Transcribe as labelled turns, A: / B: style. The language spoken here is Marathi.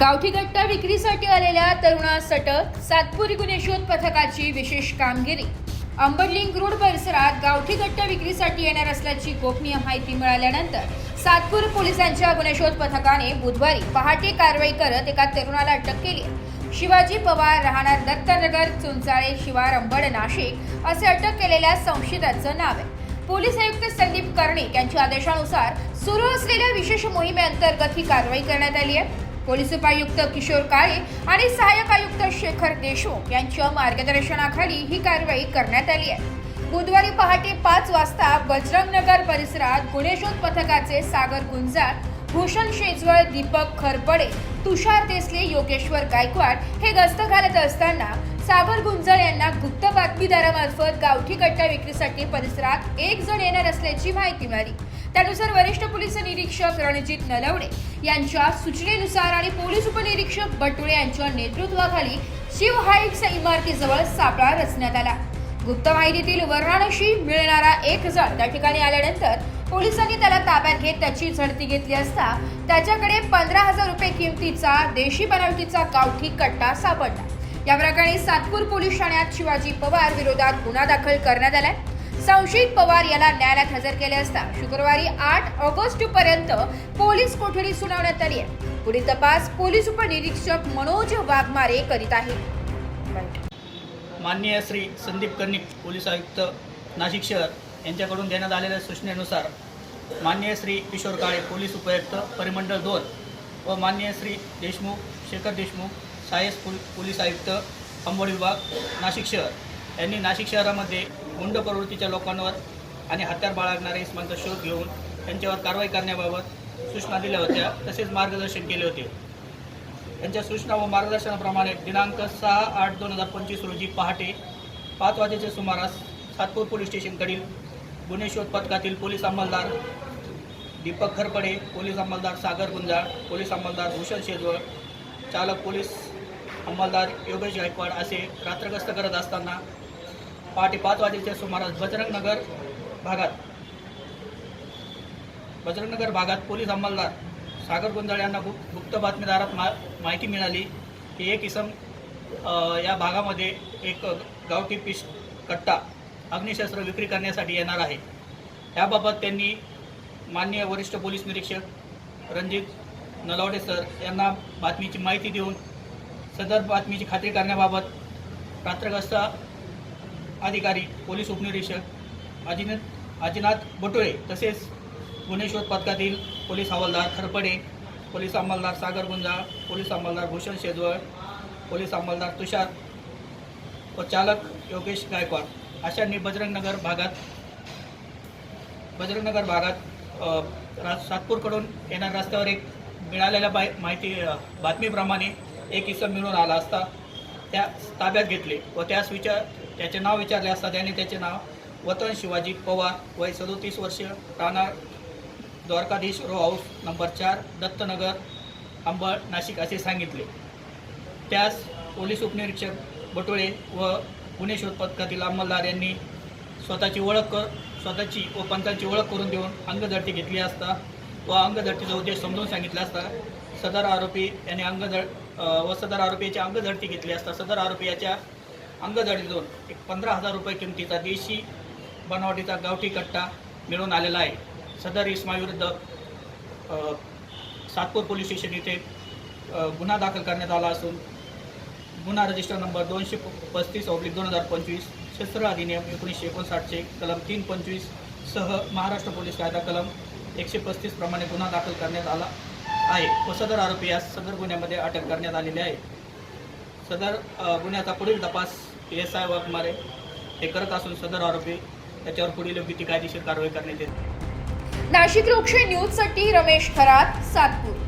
A: गावठी गट्टा विक्रीसाठी आलेल्या तरुणासट सातपुरी गुन्हे शोध पथकाची विशेष कामगिरी. अंबडलिंग रोड परिसरात गावठी गट्टा विक्रीसाठी येणार असल्याची गोपनीय माहिती मिळाल्यानंतर सातपूर पोलिसांच्या गुन्हे शोध पथकाने बुधवारी पहाटे कारवाई करत एका तरुणाला अटक केली शिवाजी पवार राहणार दत्तनगर चुंचाळे शिवार अंबड नाशिक असे अटक केलेल्या संशयिताचं नाव आहे. पोलीस आयुक्त संदीप कर्णिक यांच्या आदेशानुसार सुरू असलेल्या विशेष मोहिमेअंतर्गत ही कारवाई करण्यात आली आहे. पोलीस उपायुक्त किशोर काळे आणि सहाय्यक आयुक्त शेखर देशमुख यांच्या मार्गदर्शनाखाली ही कारवाई करण्यात आली आहे. बुधवारी पहाटे पाच वाजता बजरंगनगर परिसरात गुन्हे शोध पथकाचे सागर गुंजाळ भूषण शेजवळ दीपक खरपडे तुषार देसले योगेश्वर गायकवाड हे गस्त घालत असताना साबर गुंजळ यांना गुप्त बातमीदारामार्फत गावठी कट्टा विक्रीसाठी परिसरात एक जण येणार असल्याची माहिती मिळाली. त्यानुसार वरिष्ठ पोलीस निरीक्षक रणजित नलवडे यांच्या सूचनेनुसार आणि पोलीस उपनिरीक्षक बटुळे यांच्या नेतृत्वाखाली शिव हाईट्स इमारतीजवळ सापळा रचण्यात आला. गुप्त माहितीतील वर्णाशी मिळणारा एक जण त्या ठिकाणी आल्यानंतर पोलिसांनी त्याला ताब्यात घेत त्याची झडती घेतली असता त्याच्याकडे पंधरा हजार रुपये किमतीचा देशी बनावटीचा गावठी कट्टा सापडला. या प्रकरणी सातपूर पोलीस ठाण्यात शिवाजी पवार विरोधात गुन्हा दाखल करण्यात आलाय. संशयित पवार याला न्यायालयात हजर केले असता शुक्रवारी आठ ऑगस्ट पर्यंत पोलीस कोठडी सुनावण्यात आली आहे. पुढील तपास पोलीस उपनिरीक्षक मनोज वाघमारे करीत आहेत
B: माननीय श्री संदीप कर्णिक पोलीस आयुक्त नाशिक शहर यांच्याकडून देण्यात आलेल्या सूचनेनुसार माननीय श्री किशोर काळे पोलीस उपायुक्त परिमंडळ दोन व माननीय श्री देशमुख शेखर देशमुख सहाय्यक पोलीस आयुक्त अंबड विभाग नाशिक शहर. यांनी नाशिक शहरामध्ये गुंड प्रवृत्तीच्या लोकांवर आणि हत्यार बाळगणाऱ्या इसमांचा शोध घेऊन त्यांच्यावर कारवाई करण्याबाबत सूचना दिल्या होत्या तसेच मार्गदर्शन केले होते. त्यांच्या सूचना व मार्गदर्शनाप्रमाणे दिनांक सहा आठ दोन हजार पंचवीस रोजी पहाटे पाच वाजेच्या सुमारास सातपूर पोलीस स्टेशनकडील गुन्हे शोध पथकातील पोलीस अंमलदार दीपक खरपडे पोलीस अंमलदार सागर गुंजाळ पोलीस अंमलदार भूषण शेजवळ चालक पोलीस अंमलदार योगेश गायकवाड असे रात्रग्रस्त करत असताना पहाटे पाच वाजेच्या सुमारास बजरंगनगर भागात बजरंगनगर भागात पोलीस अंमलदार सागर गोंधळ यांना गु गुप्त बातमीदारात मा माहिती मिळाली. की एक इसम या भागामध्ये एक गावठी पिश कट्टा अग्निशस्त्र विक्री करण्यासाठी येणार आहे. याबाबत त्यांनी माननीय वरिष्ठ पोलीस निरीक्षक रणजित नलावडे सर यांना बातमीची माहिती देऊन सदर बातमीची खात्री करण्याबाबत रात्रगस्त अधिकारी पोलीस उपनिरीक्षक अजिनाथ अजिनाथ बटुळे तसेच गुन्हे शोध पथकातील पोलीस हवालदार खरपडे पोलीस अंमलदार सागर गुंजाळ पोलीस अंमलदार भूषण शेजवळ पोलीस अंमलदार तुषार व चालक योगेश गायकवाड. अशांनी बजरंगनगर भागात बजरंगनगर भागात रा सातपूरकडून येणाऱ्या रस्त्यावर एक मिळालेल्या बाय माहिती बातमीप्रमाणे एक इसम मिळून आला असता त्या ताब्यात घेतले व त्यास विचार त्याचे नाव विचारले असता त्याने त्याचे नाव वतन शिवाजी पवार वय सदोतीस वर्ष राहणार द्वारकाधीश रो हाऊस नंबर चार दत्तनगर अंबळ नाशिक असे सांगितले. त्यास पोलीस उपनिरीक्षक बटोळे व गुन्हे शोध पथकातील अंमलदार यांनी स्वतःची ओळख कर स्वतःची व पंथाची ओळख करून देऊन अंगझडती घेतली असता व अंगझडतीचा उद्देश समजून सांगितला असता सदर आरोपी यांनी अंगझड व सदर आरोपीची अंगझडती घेतली असता सदर आरोपी याच्या एक पंधरा हजार रुपये किमतीचा देशी बनावटीचा गावठी कट्टा मिळून आलेला आहे. सदर इस्माविरुद्ध सातपूर पोलीस स्टेशन इथे गुन्हा दाखल करण्यात आला असून गुन्हा रजिस्टर नंबर दोनशे पस्तीस ऑब्लिक दोन हजार पंचवीस शस्त्र अधिनियम एकोणीसशे एकोणसाठचे कलम तीन पंचवीस सह महाराष्ट्र पोलीस कायदा कलम एकशे पस्तीस प्रमाणे गुन्हा दाखल करण्यात आला. आहे. व सदर आरोपी यास सदर गुन्ह्यामध्ये अटक करण्यात आलेली आहे. सदर गुन्ह्याचा पुढील तपास एस आय वाघमारे हे करत असून सदर आरोपी त्याच्यावर पुढील योग्य ती कायदेशीर कारवाई करण्यात येते
A: नाशिक लोकशाही न्यूजसाठी रमेश खरात सातपूर.